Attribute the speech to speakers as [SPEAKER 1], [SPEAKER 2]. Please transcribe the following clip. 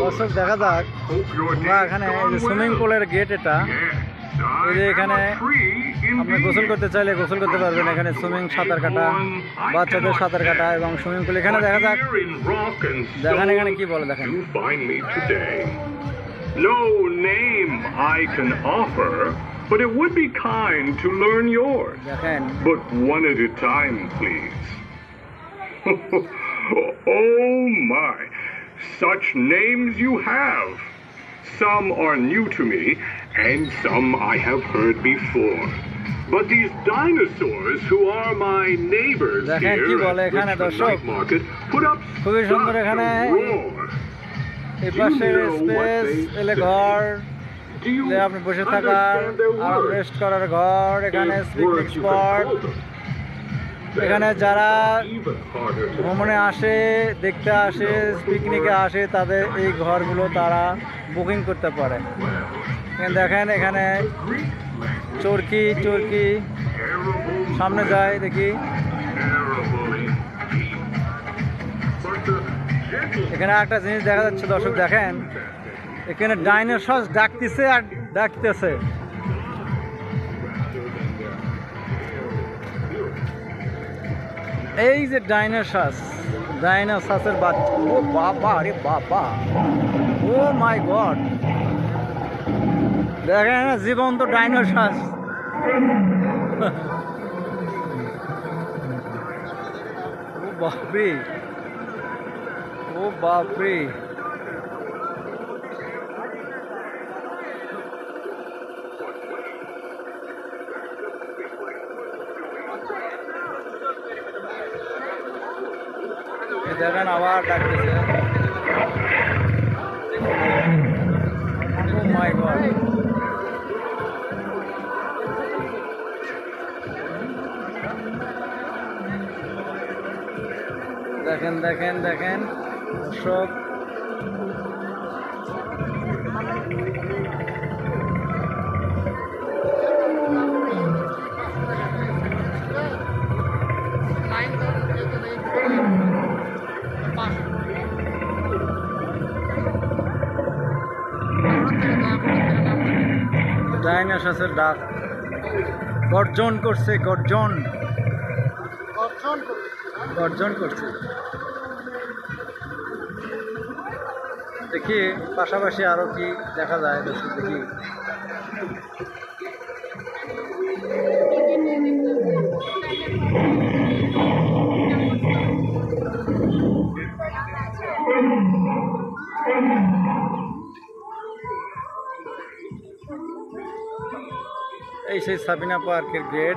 [SPEAKER 1] দর্শক দেখা যাক আমরা এখানে সুইমিং পুলের গেট এটা এই যে এখানে আপনি গোসল করতে চাইলে গোসল করতে পারবেন এখানে সুইমিং সাঁতার কাটা বাচ্চাদের সাঁতার কাটা এবং সুইমিং পুল এখানে দেখা যাক দেখেন এখানে কি বলে দেখেন.
[SPEAKER 2] No name I can offer, but it would be kind to learn yours. But one at a time, please. oh my, such names you have. Some are new to me, and some I have heard before. But these dinosaurs who are my neighbors
[SPEAKER 1] দেখেন
[SPEAKER 2] here
[SPEAKER 1] কি বলে
[SPEAKER 2] at
[SPEAKER 1] এখানে
[SPEAKER 2] Richmond
[SPEAKER 1] দর্শক।
[SPEAKER 2] Night Market put up
[SPEAKER 1] খুবই সুন্দর
[SPEAKER 2] such
[SPEAKER 1] এখানে
[SPEAKER 2] a roar.
[SPEAKER 1] এই পাশে স্পেস এলে ঘর
[SPEAKER 2] Do you
[SPEAKER 1] যে আপনি বসে থাকার
[SPEAKER 2] understand their
[SPEAKER 1] aaram
[SPEAKER 2] words?
[SPEAKER 1] Rest করার ঘর এখানে
[SPEAKER 2] If
[SPEAKER 1] picnic
[SPEAKER 2] words you can
[SPEAKER 1] spot
[SPEAKER 2] call them.
[SPEAKER 1] এখানে যারা ভ্রমণে আসে, দেখতে আসে পিকনিকে আসে, তাদের এই ঘরগুলো তারা বুকিং করতে পারে। দেখেন, এখানে চরকি চরকি। সামনে যায় দেখি। এখানে একটা জিনিস দেখা যাচ্ছে, দর্শক দেখেন। এখানে ডাইনোসর ডাকতেছে আর ডাকতেছে। এই যে ডাইনোসাস, ডাইনোসাসের বাচ্চা। ও বাবা, আরে বাবা। Oh my God. দেখেন না, জীবন্ত ডাইনোসাস। ও বাপরে। ও বাপরে। দেখেন আবার ডাকতেছে। মাই গড দেখেন দেখেন দেখেন দর্শক ডাইনোসসের ডাক। গর্জন করছে গর্জন। গর্জন করছে। দেখি পাশাপাশি আরও কি দেখা যায় দর্শক ऐसे सबिना पार्क गेट।